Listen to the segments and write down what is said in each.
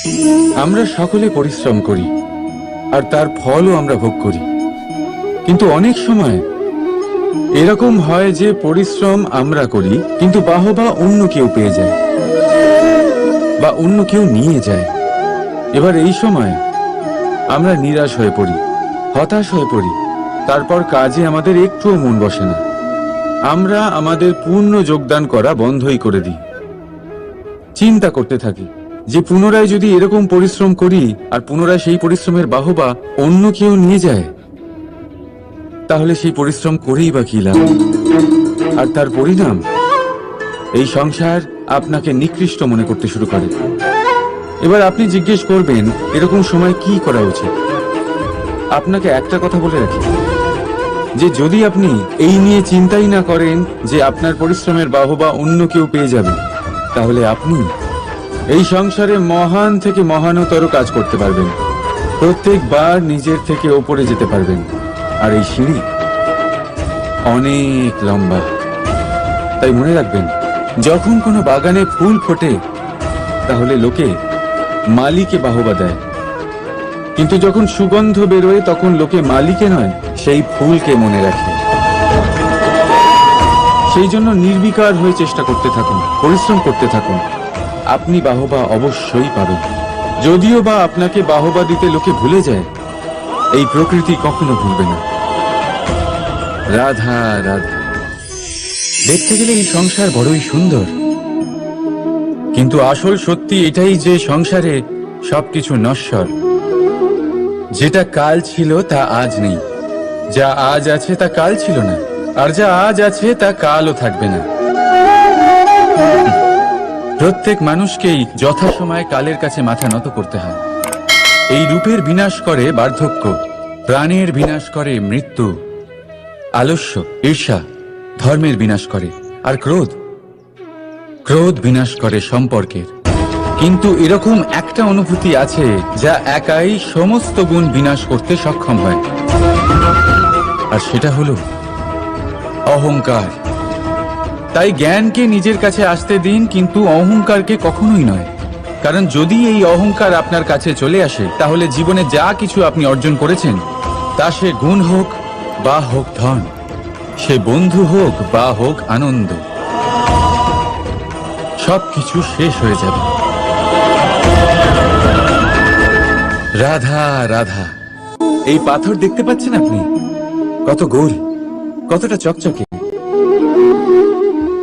আমরা সকলে পরিশ্রম করি, আর তার ফলও আমরা ভোগ করি। কিন্তু অনেক সময় এরকম হয় যে পরিশ্রম আমরা করি, কিন্তু বাহবা অন্য কেউ পেয়ে যায়, বা অন্য কেউ নিয়ে যায়। এবার এই সময় আমরা নিরাশ হয়ে পড়ি, হতাশ হয়ে পড়ি, তারপর কাজে আমাদের একটুও মন বসে না। আমরা আমাদের পূর্ণ যোগদান করা বন্ধই করে দিই। চিন্তা করতে থাকি যে পুনরায় যদি এরকম পরিশ্রম করি আর পুনরায় সেই পরিশ্রমের বাহবা অন্য কেউ নিয়ে যায়, তাহলে সেই পরিশ্রম করেই বা কি লাভ? আর তার পরিণাম? এই সংসার আপনাকে নিকৃষ্ট মনে করতে শুরু করে। এবার আপনি জিজ্ঞেস করবেন, এরকম সময় কি করা উচিত? আপনাকে একটা কথা বলে রাখি। যে যদি আপনি এই নিয়ে চিন্তাই না করেন যে আপনার পরিশ্রমের বাহবা অন্য কেউ পেয়ে যাবে, তাহলে আপনি এই সংসারে মহান থেকে মহানতর কাজ করতে পারবেন। প্রত্যেকবার নিজের থেকে ওপরে যেতে পারবেন। আর এই সিঁড়ি অনেক লম্বা। তাই মনে রাখবেন, যখন কোনো বাগানে ফুল ফোটে, তাহলে লোকে মালিকে বাহবা দেয়। কিন্তু যখন সুগন্ধ বেরোয়, তখন লোকে মালিকে নয়, সেই ফুলকে মনে রাখে। সেই জন্য নির্বিকার হয়ে চেষ্টা করতে থাকুন, পরিশ্রম করতে থাকুন। আপনি বাহবা অবশ্যই পাবেন। যদিও বা আপনাকে বাহবা দিতে লোকে ভুলে যায়, এই প্রকৃতি কখনো ভুলবে না। রাধা রাধা। দেখতে গেলে এই সংসার বড়ই সুন্দর। কিন্তু আসল সত্যি এটাই যে সংসারে সবকিছু নশ্বর। যেটা কাল ছিল, তা আজ নেই। যা আজ আছে, তা কাল ছিল না। আর যা আজ আছে, তা কালও থাকবে না। প্রত্যেক মানুষকেই যথাসময়ে কালের কাছে মাথা নত করতে হয়। এই রূপের বিনাশ করে বার্ধক্য, প্রাণের বিনাশ করে মৃত্যু, আলস্য, ঈর্ষা, ধর্মের বিনাশ করে, আর ক্রোধ। ক্রোধ বিনাশ করে সম্পর্কের। কিন্তু এরকম একটা অনুভূতি আছে যা একাই সমস্ত গুণ বিনাশ করতে সক্ষম হয়। আর সেটা হলো অহংকার। তাই জ্ঞানকে নিজের কাছে আসতে দিন, কিন্তু অহংকারকে কখনোই নয়। কারণ যদি এই অহংকার আপনার কাছে চলে আসে, তাহলে জীবনে যা কিছু আপনি অর্জন করেছেন, তা সে গুণ হোক বা হোক ধন, সে বন্ধু হোক বা হোক আনন্দ, সবকিছু শেষ হয়ে যাবে। রাধা রাধা, এই পাথর দেখতে পাচ্ছেন আপনি? কত গোল, কতটা চকচকে।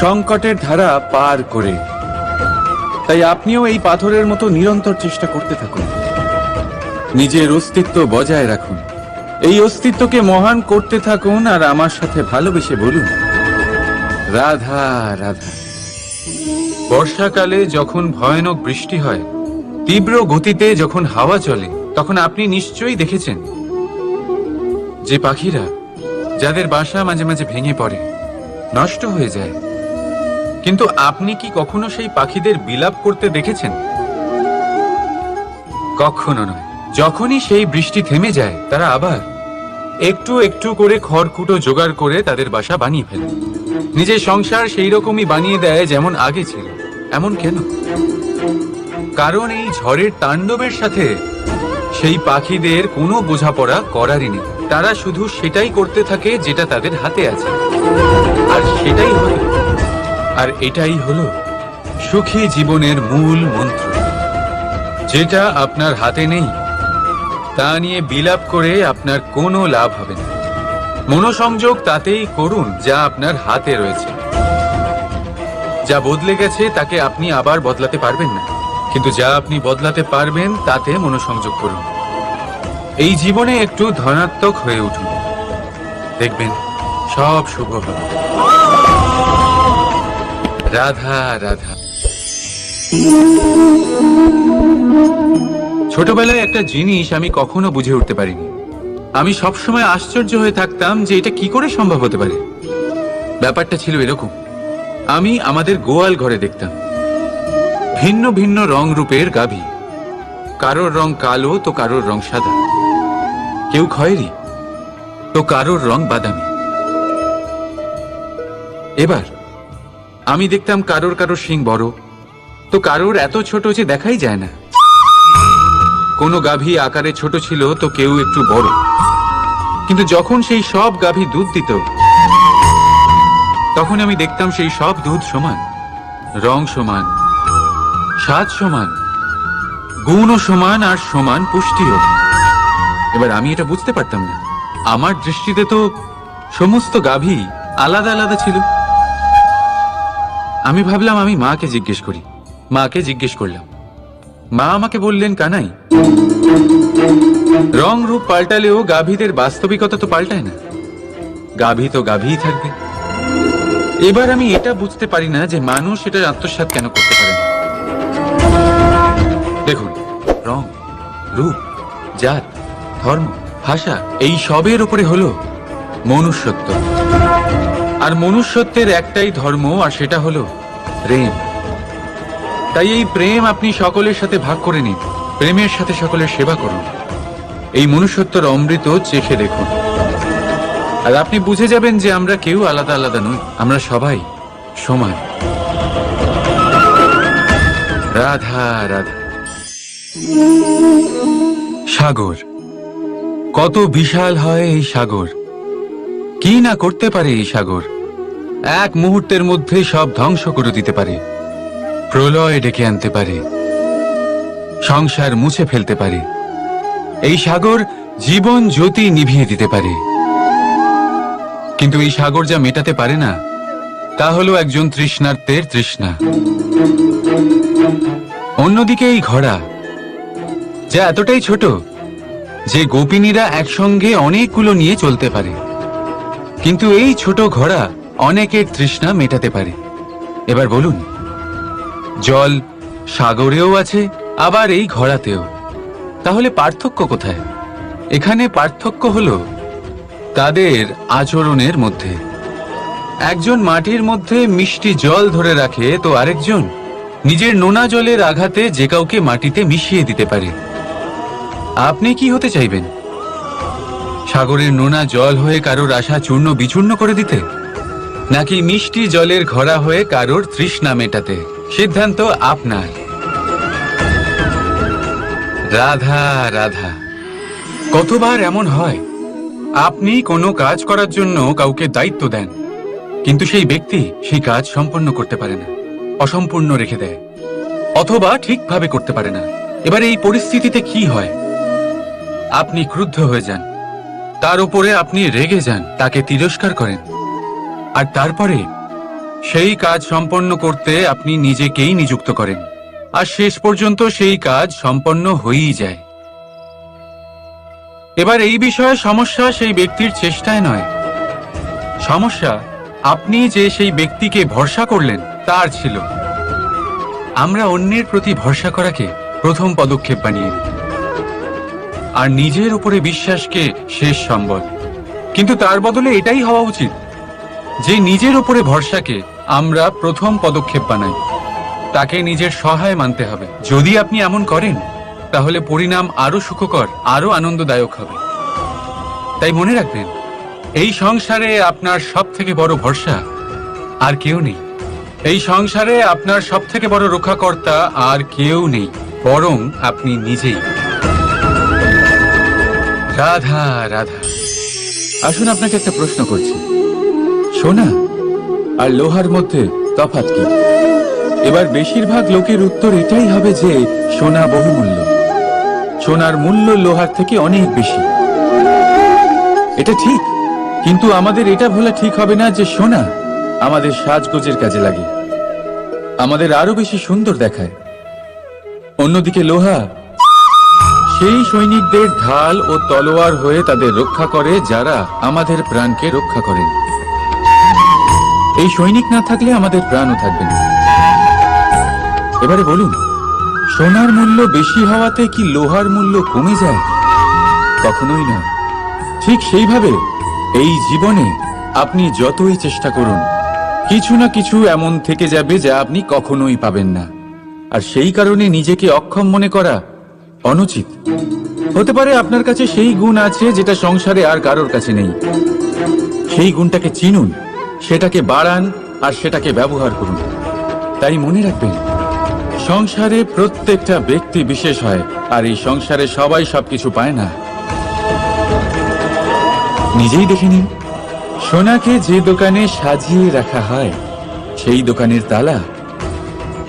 সংকটের ধারা পার করে। তাই আপনিও এই পাথরের মতো নিরন্তর চেষ্টা করতে থাকুন। নিজের অস্তিত্ব বজায় রাখুন। এই অস্তিত্বকে মহান করতে থাকুন আর আমার সাথে ভালোবেসে বলুন, রাধা রাধা। বর্ষাকালে যখন ভয়ানক বৃষ্টি হয়, তীব্র গতিতে যখন হাওয়া চলে, তখন আপনি নিশ্চয়ই দেখেছেন যে পাখিরা, যাদের বাসা মাঝে মাঝে ভেঙে পড়ে, নষ্ট হয়ে যায়। কিন্তু আপনি কি কখনো সেই পাখিদের বিলাপ করতে দেখেছেন? কখনো নয়। যখনই সেই বৃষ্টি থেমে যায়, তারা আবার একটু একটু করে খড়কুটো জোগাড় করে তাদের বাসা বানিয়ে ফেলে। নিজের সংসার সেই রকমই বানিয়ে দেয় যেমন আগে ছিল। এমন কেন? কারণ এই ঝড়ের তাণ্ডবের সাথে সেই পাখিদের কোনো বোঝাপড়া করারই নেই। তারা শুধু সেটাই করতে থাকে যেটা তাদের হাতে আছে। আর সেটাই হলো আর এটাই হলো সুখী জীবনের মূল মন্ত্র। যেটা আপনার হাতে নেই, তা নিয়ে বিলাপ করে আপনার কোনো লাভ হবে না। মনোসংযোগ তাতেই করুন যা আপনার হাতে রয়েছে। যা বদলে গেছে তাকে আপনি আবার বদলাতে পারবেন না। কিন্তু যা আপনি বদলাতে পারবেন, তাতে মনোসংযোগ করুন। এই জীবনে একটু ধনাত্মক হয়ে উঠুন। দেখবেন সব শুভ হবে। রাধা রাধা। ছোটবেলায় একটা জিনিস আমি কখনো বুঝে উঠতে পারিনি। আমি সবসময় আশ্চর্য হয়ে থাকতাম যে এটা কি করে সম্ভব হতে পারে। ব্যাপারটা ছিল এরকম। আমি আমাদের গোয়াল ঘরে দেখতাম। ভিন্ন ভিন্ন রং রূপের গাভী। কারোর রং কালো, তো কারোর রং সাদা। কেউ খয়েরি, তো কারোর রং বাদামি। এবার আমি দেখতাম কারোর কারোর শিং বড়। তো কারোর এত ছোট যে দেখাই যায় না। কোনো গাভী আকারে ছোট ছিল তো কেউ একটু বড়। কিন্তু যখন সেই সব গাভী দুধ দিত, তখন আমি দেখতাম সেই সব দুধ সমান, রং সমান, স্বাদ সমান, গুণও সমান আর সমান পুষ্টিও। এবার আমি এটা বুঝতে পারতাম না। আমার দৃষ্টিতে তো সমস্ত গাভী আলাদা আলাদা ছিল। আমি ভাবলাম আমি মাকে জিজ্ঞেস করি। মাকে জিজ্ঞেস করলাম, মা আমাকে বললেন কানাই, রং রূপ পাল্টালেও গাভীদের বাস্তবিকতা তো পাল্টায় না। গাভী তো গাভীই থাকবে। এবার আমি এটা বুঝতে পারি না যে মানুষ এটা আত্মসাৎ কেন করতে পারে না। দেখুন, রং, রূপ, জাত, ধর্ম, ভাষা, এই সবের উপরে হলো মনুষ্যত্ব। আর মনুষ্যত্বের একটাই ধর্ম, আর সেটা হলো প্রেম। তাই এই প্রেম আপনি সকলের সাথে ভাগ করে নিন। প্রেমের সাথে সকলের সেবা করুন। এই মনুষ্যত্বর অমৃত চেখে দেখুন। আর আপনি বুঝে যাবেন যে আমরা কেউ আলাদা আলাদা নই, আমরা সবাই সমান। রাধা রাধা। সাগর। কত বিশাল হয় এই সাগর। কি না করতে পারে এই সাগর? এক মুহূর্তের মধ্যে সব ধ্বংস করে দিতে পারে। প্রলয় ডেকে আনতে পারে। সংসার মুছে ফেলতে পারে। এই সাগর জীবন জ্যোতি নিভিয়ে দিতে পারে। কিন্তু এই সাগর যা মেটাতে পারে না, তা হলো একজন তৃষ্ণার্তের তৃষ্ণা। অন্যদিকে এই ঘোড়া, যা এতটাই ছোট যে গোপিনীরা একসঙ্গে অনেকগুলো নিয়ে চলতে পারে। কিন্তু এই ছোট ঘোড়া অনেকের তৃষ্ণা মেটাতে পারে। এবার বলুন, জল সাগরেও আছে, আবার এই ঘোড়াতেও। তাহলে পার্থক্য কোথায়? এখানে পার্থক্য হলো তাদের আচরণের মধ্যে। একজন মাটির মধ্যে মিষ্টি জল ধরে রাখে তো আরেকজন নিজের নোনা জলের আঘাতে যে কাউকে মাটিতে মিশিয়ে দিতে পারে। আপনি কি হতে চাইবেন? সাগরের নোনা জল হয়ে কারোর আশা চূর্ণ বিচূর্ণ করে দিতে? নাকি মিষ্টি জলের ঘরা হয়ে কারোর তৃষ্ণা মেটাতে? সিদ্ধান্ত আপনার। রাধা রাধা, কতবার এমন হয়? আপনি কোনো কাজ করার জন্য কাউকে দায়িত্ব দেন, কিন্তু সেই ব্যক্তি সেই কাজ সম্পন্ন করতে পারে না, অসম্পূর্ণ রেখে দেয়, অথবা ঠিকভাবে করতে পারে না। এবার এই পরিস্থিতিতে কি হয়? আপনি ক্রুদ্ধ হয়ে যান। তার উপরে আপনি রেগে যান, তাকে তিরস্কার করেন। আর তারপরে সেই কাজ সম্পন্ন করতে আপনি নিজেকেই নিযুক্ত করেন। আর শেষ পর্যন্ত সেই কাজ সম্পন্ন হয়েই যায়। এবার এই বিষয়ে সমস্যা সেই ব্যক্তির চেষ্টায় নয়। সমস্যা, আপনি যে সেই ব্যক্তিকে ভরসা করলেন, তার ছিল। আমরা অন্যের প্রতি ভরসা করাকে প্রথম পদক্ষেপ বানিয়ে নিই। আর নিজের উপরে বিশ্বাসকে শেষ সম্বল। কিন্তু তার বদলে এটাই হওয়া উচিত যে নিজের উপরে ভরসাকে আমরা প্রথম পদক্ষেপ বানাই। তাকে নিজের সহায় মানতে হবে। যদি আপনি এমন করেন, তাহলে পরিণাম আরও সুখকর আরও আনন্দদায়ক হবে। তাই মনে রাখবেন, এই সংসারে আপনার সব থেকে বড় ভরসা আর কেউ নেই। এই সংসারে আপনার সব থেকে বড় রক্ষাকর্তা আর কেউ নেই, বরং আপনি নিজেই। রাধা রাধা। আসুন আপনাকে একটা প্রশ্ন করছি। সোনা, আর লোহার মধ্যে তফাৎ কি? এবার বেশিরভাগ লোকের উত্তর এটাই হবে যে সোনা বহুমূল্য। সোনার মূল্য লোহার থেকে অনেক বেশি। এটা ঠিক, কিন্তু আমাদের এটা ভোলা ঠিক হবে না যে সোনা আমাদের সাজগোজের কাজে লাগে। আমাদের আরও বেশি সুন্দর দেখায়। অন্যদিকে লোহা সেই সৈনিকদের ঢাল ও তলোয়ার হয়ে তাদের রক্ষা করে যারা আমাদের প্রাণকে রক্ষা করেন। এই সৈনিক না থাকলে আমাদের প্রাণও থাকবে না। এবারে বলুন, সোনার মূল্য বেশি হওয়াতে কি লোহার মূল্য কমে যায়? কখনোই না। ঠিক সেইভাবে এই জীবনে আপনি যতই চেষ্টা করুন, কিছু না কিছু এমন থেকে যাবে যা আপনি কখনোই পাবেন না। আর সেই কারণে নিজেকে অক্ষম মনে করা অনুচিত। হতে পারে আপনার কাছে সেই গুণ আছে যেটা সংসারে আর কারোর কাছে নেই। সেই গুণটাকে চিনুন, সেটাকে বাড়ান আর সেটাকে ব্যবহার করুন। তাই মনে রাখবেন, সংসারে প্রত্যেকটা ব্যক্তি বিশেষ হয় আর এই সংসারে সবাই সবকিছু পায় না। নিজেই দেখে নিন, সোনাকে যে দোকানে সাজিয়ে রাখা হয়, সেই দোকানের তালা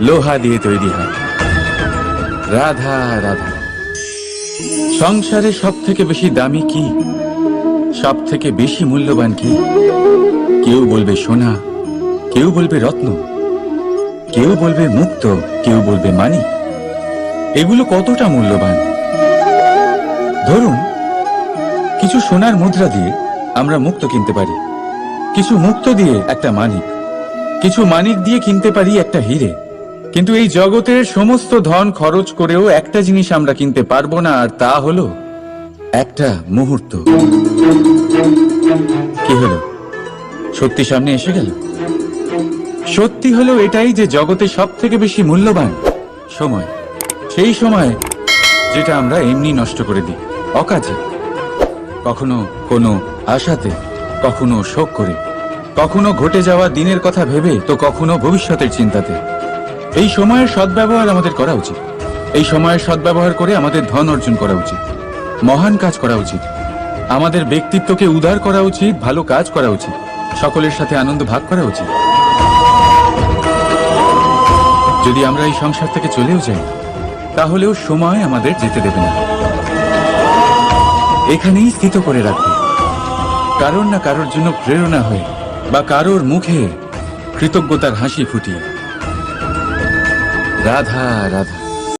লোহা দিয়ে তৈরি হয়। রাধা রাধা। সংসারে সব থেকে বেশি দামি কি? সব থেকে বেশি মূল্যবান কি? কেউ বলবে সোনা, কেউ বলবে রত্ন, কেউ বলবে মুক্ত, কেউ বলবে মানি। এগুলো কতটা মূল্যবান? ধরুন, কিছু সোনার মুদ্রা দিয়ে আমরা মুক্ত কিনতে পারি। কিছু মুক্ত দিয়ে একটা মানিক, কিছু মানিক দিয়ে কিনতে পারি একটা হিরে। কিন্তু এই জগতের সমস্ত ধন খরচ করেও একটা জিনিস আমরা কিনতে পারব না, আর তা হলো একটা মুহূর্ত। কি হলো? সত্যি সামনে এসে গেল? সত্যি হলো এটাই যে জগতে সব থেকে বেশি মূল্যবান সময়। সেই সময় যেটা আমরা এমনি নষ্ট করে দিই, অকাজে। কখনো কোনো আশাতে, কখনো শোক করে। কখনো ঘটে যাওয়া দিনের কথা ভেবে, তো কখনো ভবিষ্যতের চিন্তাতে। এই সময়ের সদ্ব্যবহার আমাদের করা উচিত। এই সময়ের সদ্ব্যবহার করে আমাদের ধন অর্জন করা উচিত। মহান কাজ করা উচিত। আমাদের ব্যক্তিত্বকে উদার করা উচিত, ভালো কাজ করা উচিত। সকলের সাথে আনন্দ ভাগ করা উচিত। যদি আমরা এই সংসার থেকে চলেও যাই, তাহলেও সময় আমাদের যেতে দেবে না। এখানেই স্থিত করে রাখবে। কারোর না কারোর জন্য প্রেরণা হয়ে বা কারোর মুখে কৃতজ্ঞতার হাসি ফুটিয়ে। রাধা রাধা